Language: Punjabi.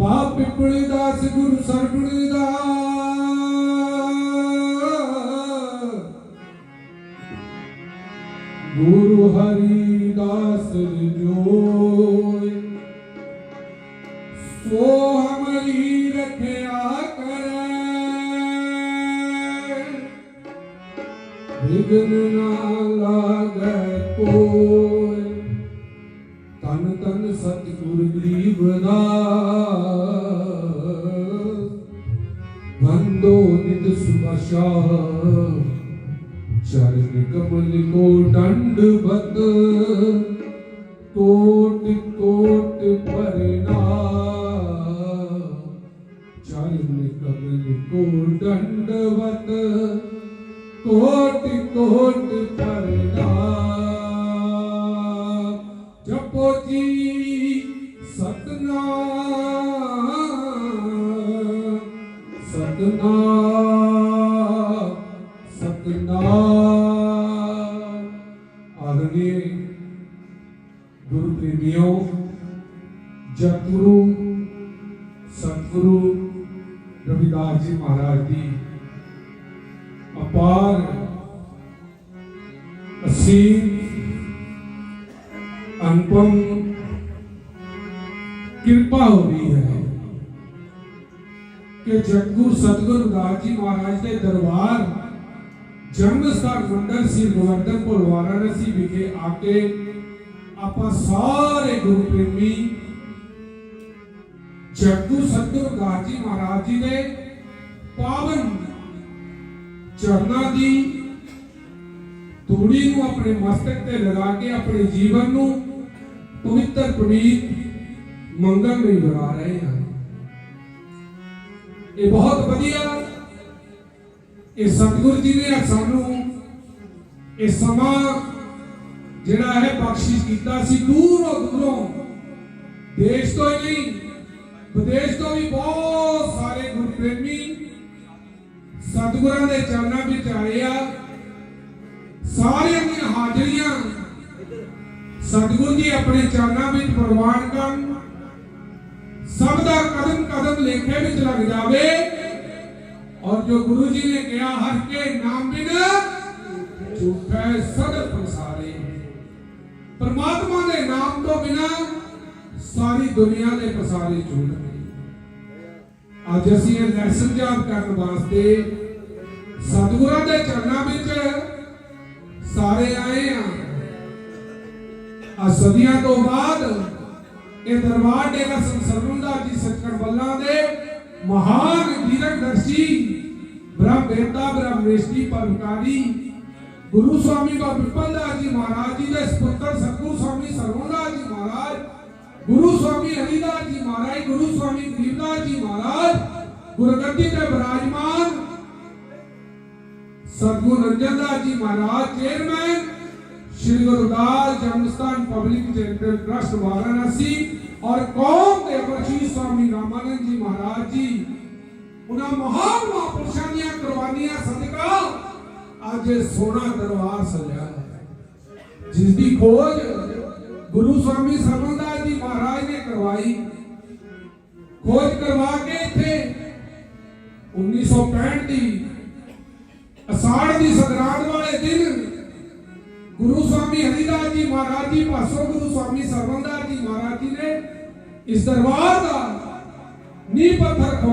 ਬਾਪ ਪਿਪਲੀ ਦਾਸ ਗੁਰੂ ਸਰਗੁਣ ਦਾ। ਗੁਰੂ ਹਰੀ ਦਾਸ ਜੋਇ ਸੋ ਹਮਰੀ ਰਖਿਆ ਕਰੈ। ਵਿਗਨ ਨਾ ਲਾਗੈ ਕੋਇ ਤਨ ਤਨ ਸਤਿਗੁਰ ਗਰੀਬ ਦਾਸ ਨਿਤ ਸੁਭਾਸ਼ਾ ਚਰਨ ਕਮਲ ਕੋ ਦੰਡਵਤ ਕੋਟ ਕੋਟ ਪ੍ਰਣਾਮ ਚਰਨ ਕਮਲ ਕੋ ਦੰਡਵਤ ਕੋਟ ਕੋਟ ਪ੍ਰਣਾਮ ਜਪੋ ਜੀ ਸਤਨਾਮ ਸਤਨਾਮ ਸਤਨਾਮ ਗੁਰੂ ਪ੍ਰੇਮੀਓ ਜਗਤਗੁਰੂ ਸਤਿਗੁਰੂ ਰਵਿਦਾਸ ਜੀ ਮਹਾਰਾਜ ਦੀ ਅਪਾਰ ਅਸੀਮ ਅਨੁਪਮ ਕਿਰਪਾ ਹੋ ਰਹੀ ਹੈ ਕਿ ਜਗਗੁਰ ਸਤਿਗੁਰ ਰਵਿਦਾਸ ਜੀ ਮਹਾਰਾਜ ਦੇ ਦਰਬਾਰ ਜਨਮ ਸਥਾਨ ਮੰਡਲ ਸ੍ਰੀ ਗੋਵਰਧਨਪੁਰ ਵਾਰਾਣਸੀ ਵਿਖੇ ਆ ਕੇ ਆਪਾਂ ਸਾਰੇ ਗੁਰੂ ਪ੍ਰੇਮੀ ਜਗਗੁਰ ਸਤਿਗੁਰ ਰਵਿਦਾਸ ਮਹਾਰਾਜ ਜੀ ਦੇ ਪਾਵਨ ਚਰਨਾਂ ਦੀ ਤੂੜੀ ਨੂੰ ਆਪਣੇ ਮਸਤਕ ਤੇ ਲਗਾ ਕੇ ਆਪਣੇ ਜੀਵਨ ਨੂੰ ਪਵਿੱਤਰ ਪੁਨੀਤ ਮੰਗਲਮਈ ਬਣਾ ਰਹੇ ਹਾਂ। ਇਹ ਬਹੁਤ ਵਧੀਆ ਇਹ ਸਤਿਗੁਰੂ ਜੀ ਨੇ ਸਾਨੂੰ ਇਹ ਸਮਾਂ ਜਿਹੜਾ ਇਹ ਬਖਸ਼ਿਸ਼ ਕੀਤਾ ਸੀ, ਦੂਰੋਂ ਦੂਰੋਂ। ਦੇਸ਼ ਤੋਂ ਹੀ ਨਹੀਂ, ਵਿਦੇਸ਼ ਤੋਂ ਵੀ ਬਹੁਤ ਸਾਰੇ ਗੁਰਪ੍ਰੇਮੀ ਸਤਿਗੁਰਾਂ ਦੇ ਚਰਨਾਂ ਵਿੱਚ ਆਏ ਆ। ਸਾਰਿਆਂ ਦੀਆਂ ਹਾਜ਼ਰੀਆਂ ਸਤਿਗੁਰ ਜੀ ਆਪਣੇ ਚਰਨਾਂ ਵਿੱਚ ਪ੍ਰਵਾਨ ਕਰਨ। ਸਭ ਦਾ ਕਦਮ ਕਦਮ ਲੇਖੇ ਵਿੱਚ ਲੱਗ ਜਾਵੇ। ਔਰ ਜੋ ਗੁਰੂ ਜੀ ਨੇ ਕਿਹਾ, ਹਰ ਕੇ ਨਾਮ ਬਿਨ ਝੂਠੇ ਸਗਲ ਪ੍ਰਸਾਰੇ ਤੋਂ ਬਿਨਾ ਸਾਰੀ ਦੁਨੀਆ ਦੇ ਪ੍ਰਸਾਰੇ ਝੂਠ ਨੇ ਅੱਜ ਅਸੀਂ ਇਹ ਲੈਸਨ ਯਾਦ ਕਰਨ ਵਾਸਤੇ ਸਤਿਗੁਰਾਂ ਦੇ ਚਰਨਾਂ ਵਿੱਚ ਸਾਰੇ ਆਏ ਆ ਆ ਸਦੀਆਂ ਤੋਂ ਬਾਅਦ ਇਹ ਦਰਬਾਰ ਡੇਰਾ ਸੰਸਰਵੰਦਾ ਜੀ ਸਚਖੰਡ ਬੱਲਾ ਦੇ ਮਹਾਨ ਦੀਰਘਦਰਸ਼ੀ ਬ੍ਰਹਮ ਬੇਤਾ ਬ੍ਰਹਮ ਰੇਸ਼ਟੀ ਪਰਮਕਾਰੀ ਗੁਰੂ ਸਵਾਮੀ ਬਾਬਾ ਪਿਪਲਦਾਸ ਜੀ ਮਹਾਰਾਜ ਜੀ ਦੇ ਸੁਪੁੱਤਰ गुरु स्वामी रविदास जी महाराज, गुरु स्वामी देवदास जी महाराज, गुरगद्दी पे विराजमान Sadguru Ranjan Das ji Maharaj chairman Shri Gurudas Janmasthan public charitable trust, Varanasi, और कौम देवर श्री स्वामी रामानंद जी महाराज जी। उन्हें महान महापुरुषों दी सदका। आज सोना दरबार सजा है। जिस खोज गुरु स्वामी समझदा ਸਰਵੰਦਾਸ ਜੀ ਮਹਾਰਾਜ ਨੇ ਕਰਵਾਈ ਖੋਜ ਕਰਵਾ ਕੇ ਇੱਥੇ 1965 ਦੀ ਅਸਾੜ ਦੀ ਸੰਗਰਾਂਦ ਵਾਲੇ ਦਿਨ ਗੁਰੂ ਸਵਾਮੀ ਹਰੀਦਾਸ ਜੀ ਮਹਾਰਾਜ ਜੀ ਪਾਸੋਂ ਗੁਰੂ ਸਵਾਮੀ ਸਰਵੰਦਾਸ ਜੀ ਮਹਾਰਾਜ ਜੀ ਨੇ ਇਸ ਦਰਬਾਰ ਦਾ ਨੀਂਹ ਪੱਥਰ ਖਵਾ